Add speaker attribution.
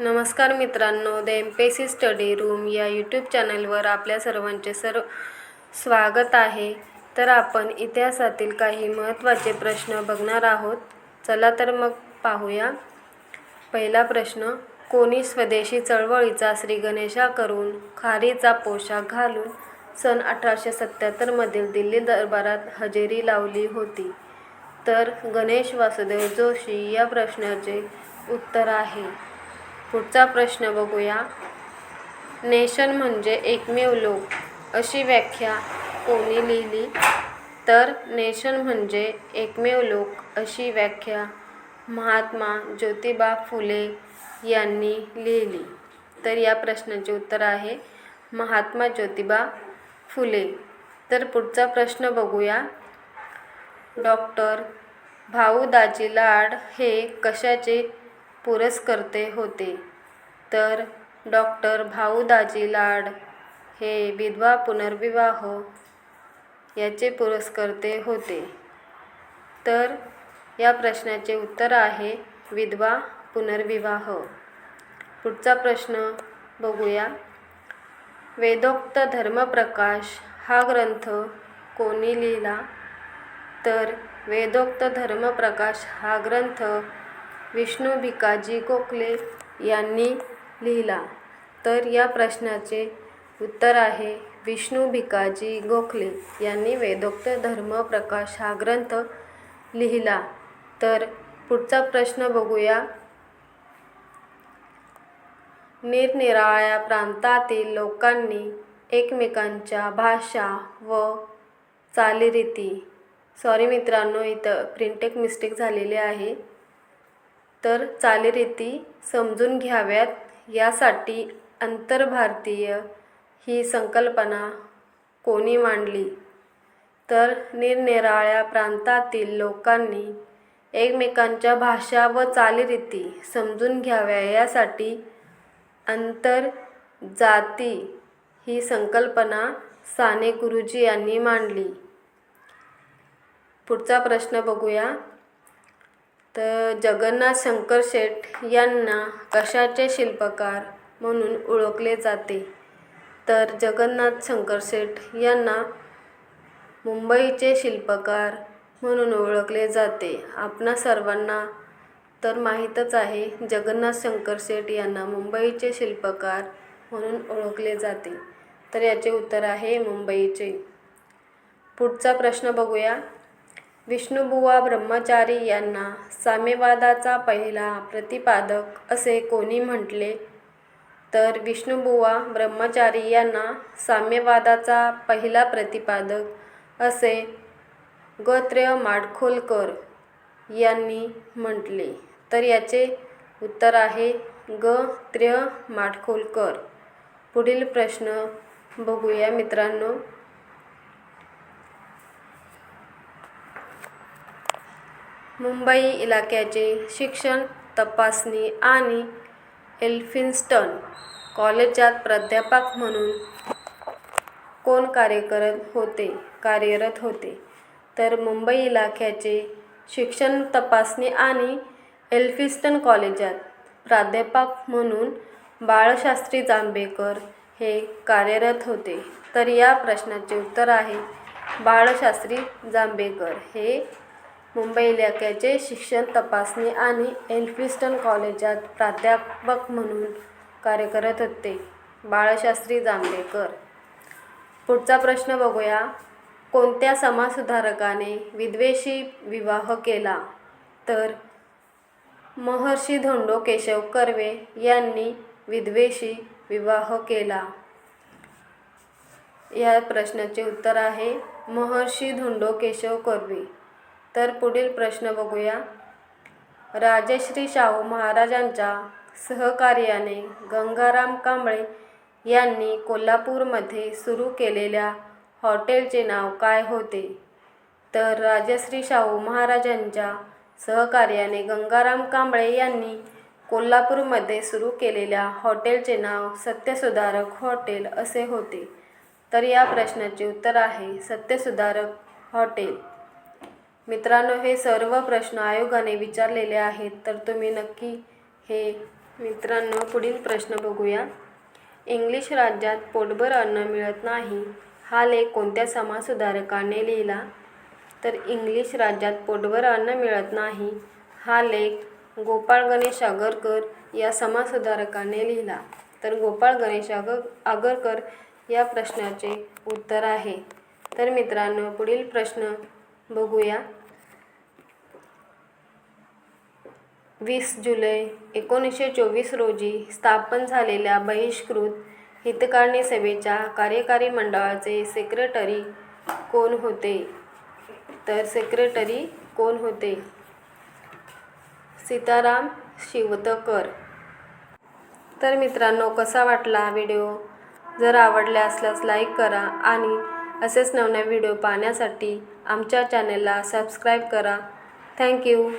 Speaker 1: नमस्कार मित्रांनो the M P C study room या यूट्यूब चॅनलवर आपल्या सर्वांचे सर्व स्वागत आहे. तर आपण इतिहासातील काही महत्त्वाचे प्रश्न बघणार आहोत. चला तर मग पाहूया. पहिला प्रश्न कोणी स्वदेशी चळवळीचा श्री गणेशा करून खारीचा पोशाख घालून सन अठराशे सत्त्याहत्तरमधील दिल्ली दरबारात हजेरी लावली होती? तर गणेश वासुदेव जोशी या प्रश्नाचे उत्तर आहे. पुढचा प्रश्न बघूया. नेशन म्हणजे एकमेव लोक अशी व्याख्या कोणी लिहिली? तर नेशन म्हणजे एकमेव लोक अशी व्याख्या महात्मा ज्योतिबा फुले यांनी लिहिली. तर या प्रश्नाचे उत्तर आहे महात्मा ज्योतिबा फुले. तर पुढचा प्रश्न बघूया. डॉक्टर भाऊ दाजी लाड हे कशाचे पुरस्कर्ते होते. तर डॉक्टर भाऊ दाजी लाड हे विधवा पुनर्विवाह याचे पुरस्कर्ते होते. तर या प्रश्नाचे उत्तर आहे विधवा पुनर्विवाह. पुढचा प्रश्न बघूया. वेदोक्त धर्मप्रकाश हा ग्रंथ कोणी लिहिला? तर वेदोक्त धर्मप्रकाश हा ग्रंथ विष्णू भिकाजी गोखले यांनी लिहिला. तर या प्रश्नाचे उत्तर आहे विष्णू भिकाजी गोखले यांनी वेदोक्त धर्मप्रकाश हा ग्रंथ लिहिला. तर पुढचा प्रश्न बघूया. निरनिराळ्या प्रांतातील लोकांनी एकमेकांच्या भाषा व चालीरीती. सॉरी मित्रांनो इथं प्रिंटेक मिस्टेक झालेली आहे. तर चालीरीती समजून घ्याव्यात यासाठी आंतरभारतीय ही संकल्पना कोणी मांडली? तर निरनिराळ्या प्रांतातील लोकांनी एकमेकांच्या भाषा व चालीरीती समजून घ्याव्या यासाठी आंतरजाती ही संकल्पना साने गुरुजी यांनी मांडली. पुढचा प्रश्न बघूया. तर जगन्नाथ शंकर शेठ यांना कशाचे शिल्पकार म्हणून ओळखले जाते? तर जगन्नाथ शंकर शेठ यांना मुंबईचे शिल्पकार म्हणून ओळखले जाते. आपणा सर्वांना तर माहीतच आहे जगन्नाथ शंकर शेठ यांना मुंबईचे शिल्पकार म्हणून ओळखले जाते. तर याचे उत्तर आहे मुंबईचे. पुढचा प्रश्न बघूया. विष्णुबुवा ब्रह्मचारी यांना साम्यवादाचा पहिला प्रतिपादक असे कोणी म्हटले? तर विष्णुबुवा ब्रह्मचारी यांना साम्यवादाचा पहिला प्रतिपादक असे गत्रय माडखोलकर यांनी म्हटले. तर याचे उत्तर आहे ग त्र्य माडखोलकर. पुढील प्रश्न बघूया मित्रांनो. मुंबई इलाक्याचे शिक्षण तपासणी आणि एल्फिन्स्टन कॉलेजात प्राध्यापक म्हणून कोण कार्य करत होते? कार्यरत होते. तर मुंबई इलाख्याचे शिक्षण तपासणी आणि एल्फिन्स्टन कॉलेजात प्राध्यापक म्हणून बाळशास्त्री जांभेकर हे कार्यरत होते. तर या प्रश्नाचे उत्तर आहे बाळशास्त्री जांभेकर हे मुंबई इलाख्याचे शिक्षण तपासणी आणि एल्फिस्टन कॉलेजात प्राध्यापक म्हणून कार्य करत होते. बाळशास्त्री जांभेकर. पुढचा प्रश्न बघूया. कोणत्या समाजसुधारकाने विद्वेषी विवाह केला? तर महर्षी धोंडो केशव कर्वे यांनी विद्वेषी विवाह केला. या प्रश्नाचे उत्तर आहे महर्षी धोंडो केशव कर्वे. तर पुढील प्रश्न बघूया. राजश्री शाहू महाराजांच्या सहकार्याने गंगाराम कांबळे यांनी कोल्हापूरमध्ये सुरू केलेल्या हॉटेलचे नाव काय होते? तर राजश्री शाहू महाराजांच्या सहकार्याने गंगाराम कांबळे यांनी कोल्हापूरमध्ये सुरू केलेल्या हॉटेलचे नाव सत्यसुधारक हॉटेल असे होते. तर या प्रश्नाचे उत्तर आहे सत्यसुधारक हॉटेल. मित्रांनो हे सर्व प्रश्न आयोगाने विचारलेले आहेत तर तुम्ही नक्की हे मित्रांनो पुढील प्रश्न बघूया. इंग्लिश राज्यात पोटभर अन्न मिळत नाही हा लेख कोणत्या समाजसुधारकाने लिहिला? तर इंग्लिश राज्यात पोटभर अन्न मिळत नाही हा लेख गोपाळ गणेश आगरकर या समाजसुधारकाने लिहिला. तर गोपाळ गणेश आग आगरकर या प्रश्नाचे उत्तर आहे. तर मित्रांनो पुढील प्रश्न बघूया. वीस जुलै एकोणीसशे चोवीस रोजी स्थापन झालेल्या बहिष्कृत हितकारणी सभेच्या कार्यकारी मंडळाचे सेक्रेटरी कोण होते? तर सेक्रेटरी कोण होते? सीताराम शिवतकर. तर मित्रांनो कसा वाटला व्हिडिओ? जर आवडला असल्यास लाईक करा आणि असेच नवनवे व्हिडिओ पाहण्यासाठी आमच्या चॅनेलला सबस्क्राईब करा. थँक्यू